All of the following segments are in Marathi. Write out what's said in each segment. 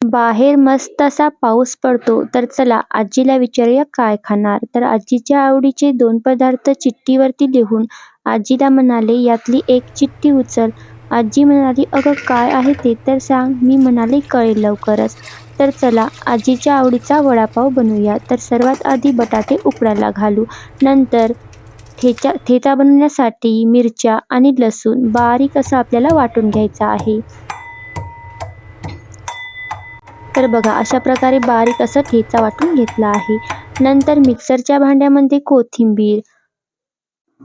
बाहेर मस्त असा पाऊस पडतो तर चला आजीला विचारूया काय खाणार. तर आजीच्या आवडीचे दोन पदार्थ चिठ्ठीवरती लिहून आजीला म्हणाले यातली एक चिठ्ठी उचल. आजी म्हणाली अगं काय आहे ते तर सांग. मी म्हणाले कळेल लवकरच. तर चला आजीच्या आवडीचा वडापाव बनवूया. तर सर्वात आधी बटाटे उकडायला घालू. नंतर ठेचा ठेचा बनवण्यासाठी मिरच्या आणि लसूण बारीक असं आपल्याला वाटून घ्यायचा आहे. तर बघा अशा प्रकारे बारीक असं ठेचा वाटून घेतला आहे. नंतर मिक्सरच्या भांड्यामध्ये कोथिंबीर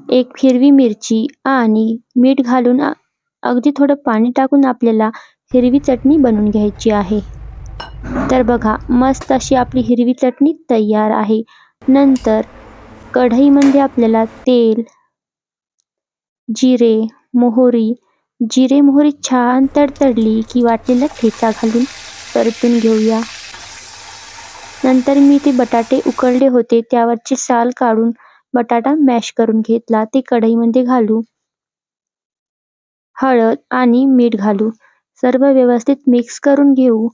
एक हिरवी मिरची आणि मीठ घालून अगदी थोडं पाणी टाकून आपल्याला हिरवी चटणी बनवून घ्यायची आहे. तर बघा मस्त अशी आपली हिरवी चटणी तयार आहे. नंतर कढईमध्ये आपल्याला तेल जिरे मोहरी जिरे मोहरी छान तडतडली की वाटलेला ठेचा घालून परतून घेऊया. नंतर मी ते बटाटे उकळले होते. त्यावरची साल काढून बटाटा मॅश करून घेतला. ते कढईमध्ये घालू. हळद आणि मीठ घालू. सर्व व्यवस्थित मिक्स करून घेऊ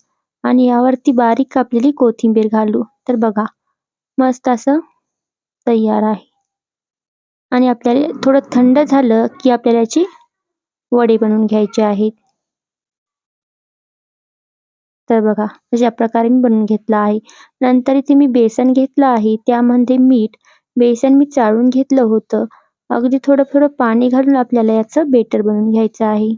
आणि यावरती बारीक कापलेली कोथिंबीर घालू. तर बघा मस्त असं तयार आहे. आणि आपल्याला थोडं थंड झालं की आपल्याला याची वडे बनवून घ्यायचे आहेत. तर बघा अशा प्रकारे मी बनवून घेतला आहे. नंतर इथे मी बेसन घेतलं आहे. त्यामध्ये मीठ बेसन मी चाळून घेतलं होतं. अगदी थोडं थोडं पाणी घालून आपल्याला याचं बेटर बनवून घ्यायचं आहे.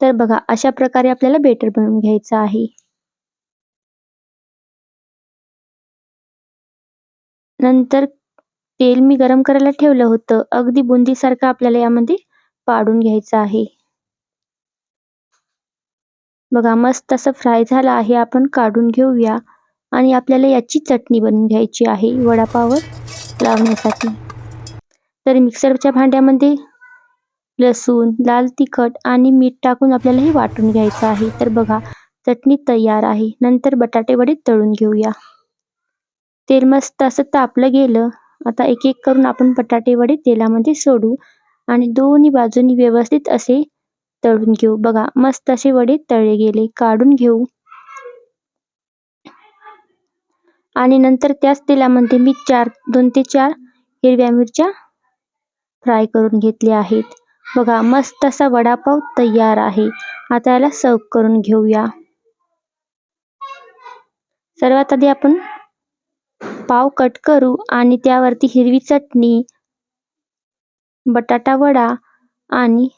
तर बघा अशा प्रकारे आपल्याला बेटर बनवून घ्यायचं आहे. नंतर तेल मी गरम करायला ठेवलं होतं. अगदी बुंदीसारखं आपल्याला यामध्ये पाडून घ्यायचं आहे. बघा मस्त असं फ्राय झालं आहे आपण काढून घेऊया. आणि आपल्याला याची चटणी बनवून घ्यायची आहे वडापावर लावण्यासाठी. तर मिक्सरच्या भांड्यामध्ये लसूण लाल तिखट आणि मीठ टाकून आपल्याला हे वाटून घ्यायचं आहे. तर बघा चटणी तयार आहे. नंतर बटाटे वडे तळून घेऊया. तेल मस्त असं तापलं गेलं. आता एक एक करून आपण बटाटे वडे तेलामध्ये सोडू. आणि दोन्ही बाजूनी व्यवस्थित असे तळून घेऊ. बघा मस्त असे वडे तळले गेले. काढून घेऊ. आणि नंतर त्याच तेलामध्ये मी चार दोन ते चार हिरव्या मिरच्या फ्राय करून घेतल्या आहेत. बघा मस्त असा वडापाव तयार आहे. आता याला सर्व करून घेऊया. सर्वात आधी आपण पाव कट करू आणि त्यावरती हिरवी चटणी बटाटा वडा आणि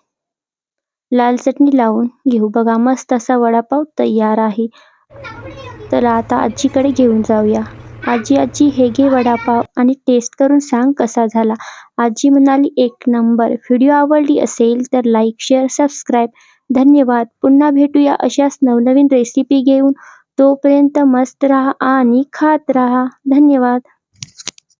लाल चटणी लावून घेऊ. बघा मस्त असा वडापाव तयार आहे. तर आता आजीकडे घेऊन जाऊया. आजी आजी हे घे वडापाव आणि टेस्ट करून सांग कसा झाला. आजी म्हणाली एक नंबर. व्हिडिओ आवडली असेल तर लाईक शेअर सबस्क्राईब धन्यवाद. पुन्हा भेटूया अशाच नवनवीन रेसिपी घेऊन. तोपर्यंत मस्त राहा आणि खात राहा. धन्यवाद.